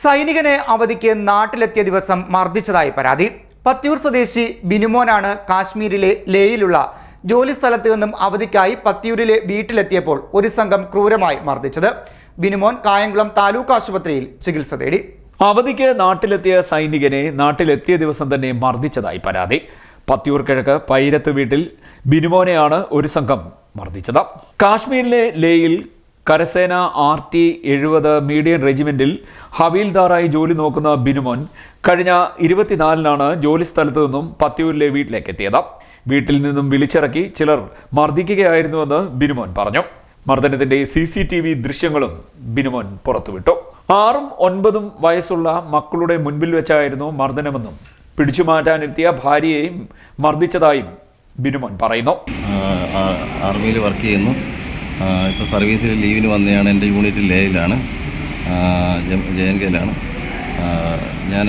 സൈനികനെ അവധിക്ക് നാട്ടിലെത്തിയ ദിവസം മർദ്ദിച്ചതായി പരാതി. പത്തിയൂർ സ്വദേശി ബിനുമോനാണ് കാശ്മീരിലെ ലേയിലുള്ള ജോലി സ്ഥലത്ത് നിന്നും അവധിക്കായി പത്തിയൂരിലെ വീട്ടിലെത്തിയപ്പോൾ ഒരു സംഘം ക്രൂരമായി മർദ്ദിച്ചത്. ബിനുമോൻ കായംകുളം താലൂക്ക് ആശുപത്രിയിൽ ചികിത്സ തേടി. അവധിക്ക് നാട്ടിലെത്തിയ സൈനികനെ നാട്ടിലെത്തിയ ദിവസം തന്നെ മർദ്ദിച്ചതായി പരാതി. പത്തിയൂർ കിഴക്ക് പൈരത്ത് വീട്ടിൽ ബിനുമോനെയാണ് ഒരു സംഘം മർദ്ദിച്ചത്. കാശ്മീരിലെ ലേയിൽ കരസേന ആർ ടി എഴുപത് മീഡിയം റെജിമെന്റിൽ ഹവീൽദാറായി ജോലി നോക്കുന്ന ബിനുമോൻ കഴിഞ്ഞ ഇരുപത്തിനാലിനാണ് ജോലി സ്ഥലത്തു നിന്നും പത്തിയൂരിലെ വീട്ടിലേക്ക് എത്തിയത് വീട്ടിൽ നിന്നും വിളിച്ചിറക്കി ചിലർ മർദ്ദിക്കുകയായിരുന്നുവെന്ന് ബിനുമോൻ പറഞ്ഞു. മർദ്ദനത്തിന്റെ സി സി ടി വി ദൃശ്യങ്ങളും ബിനുമോൻ പുറത്തുവിട്ടു. ആറും ഒൻപതും വയസ്സുള്ള മക്കളുടെ മുൻപിൽ വെച്ചായിരുന്നു മർദ്ദനമെന്നും പിടിച്ചുമാറ്റാനെത്തിയ ഭാര്യയെയും മർദ്ദിച്ചതായും ബിനുമോൻ പറയുന്നു. ആർമിയിൽ വർക്ക് ചെയ്യുന്നു. ഇപ്പോൾ സർവീസിൽ ലീവിന് വന്നതാണ് എന്റെ യൂണിറ്റ് ലേയിലാണ്. ജെ എൻ കെയിലാണ് ഞാൻ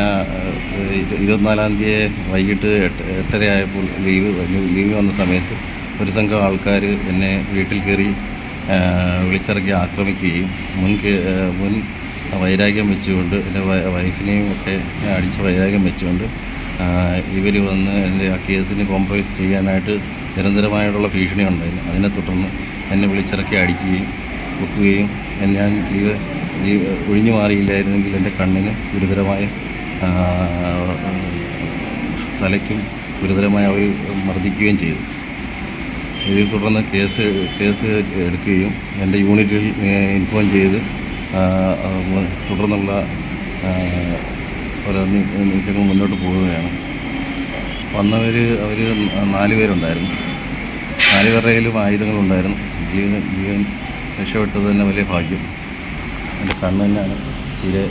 ഇരുപത്തിനാലാം തീയതി വൈകിട്ട് എട്ട് എട്ടര ആയപ്പോൾ ലീവ് ലീവ് വന്ന സമയത്ത് ഒരു സംഘം ആൾക്കാർ എന്നെ വീട്ടിൽ കയറി വിളിച്ചിറക്കി ആക്രമിക്കുകയും മുൻ മുൻ വൈരാഗ്യം വെച്ചുകൊണ്ട് എന്റെ വൈഫിനെയും ഒക്കെ അടിച്ച് വൈരാഗ്യം വെച്ചുകൊണ്ട് ഇവർ വന്ന് എന്റെ ആ കേസിന് കോംപ്രമൈസ് ചെയ്യാനായിട്ട് നിരന്തരമായിട്ടുള്ള ഭീഷണി ഉണ്ടായിരുന്നു. അതിനെ തുടർന്ന് എന്നെ വിളിച്ചിറക്കി അടിക്കുകയും കുത്തുകയും ഞാൻ ഇത് ഒഴിഞ്ഞു മാറിയില്ലായിരുന്നെങ്കിൽ എന്റെ കണ്ണിന് ഗുരുതരമായ തലയ്ക്കും ഗുരുതരമായ അവർ മർദ്ദിക്കുകയും ചെയ്തു. ഇതിൽ തുടർന്ന് കേസ് കേസ് എടുക്കുകയും എന്റെ യൂണിറ്റിൽ ഇൻഫോം ചെയ്ത് തുടർന്നുള്ള ഓരോ നീക്കങ്ങൾ മുന്നോട്ട് പോവുകയാണ്. വന്നവർ അവർ നാല് പേരുണ്ടായിരുന്നു. നാല് പേരുടെ കയ്യിലും ആയുധങ്ങളുണ്ടായിരുന്നു. ജീവൻ ജീവൻ രക്ഷപ്പെട്ടത് തന്നെ വലിയ ഭാഗ്യം. എന്റെ കണ്ണ് തന്നെയാണ് തീരെ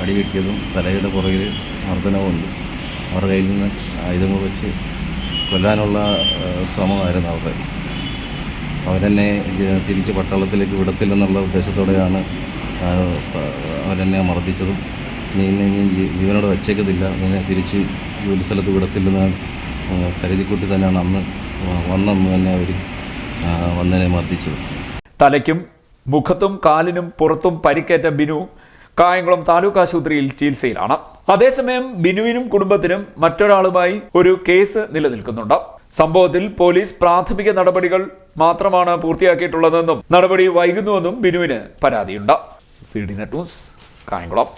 അടി കിട്ടിയതും തലയുടെ പുറകിൽ മർദ്ദനവുമുണ്ട്. അവരുടെ കയ്യിൽ നിന്ന് ആയുധങ്ങൾ വെച്ച് കൊല്ലാനുള്ള ശ്രമമായിരുന്നു അവരുടെ. അവരെന്നെ തിരിച്ച് പട്ടാളത്തിലേക്ക് വിടത്തില്ലെന്നുള്ള ഉദ്ദേശത്തോടെയാണ് അവരെന്നെ മർദ്ദിച്ചതും. നീ എന്നെ ഇനി ജീവനോട് വച്ചേക്കത്തില്ല. നിന്നെ തിരിച്ച് ജോലി സ്ഥലത്ത് വിടത്തില്ലെന്ന് കരുതിക്കൂട്ടി തന്നെയാണ് അന്ന് വന്നെന്ന് തന്നെ അവർ വന്നതിനെ മർദ്ദിച്ചത്. തലയ്ക്കും മുഖത്തും കാലിനും പുറത്തും പരിക്കേറ്റ ബിനു കായംകുളം താലൂക്ക് ആശുപത്രിയിൽ ചികിത്സയിലാണ്. അതേസമയം ബിനുവിനും കുടുംബത്തിനും മറ്റൊരാളുമായി ഒരു കേസ് നിലനിൽക്കുന്നുണ്ട്. സംഭവത്തിൽ പോലീസ് പ്രാഥമിക നടപടികൾ മാത്രമാണ് പൂർത്തിയാക്കിയിട്ടുള്ളതെന്നും നടപടി വൈകുന്നുവെന്നും ബിനുവിന് പരാതിയുണ്ട്. C D net news Kayamkulam.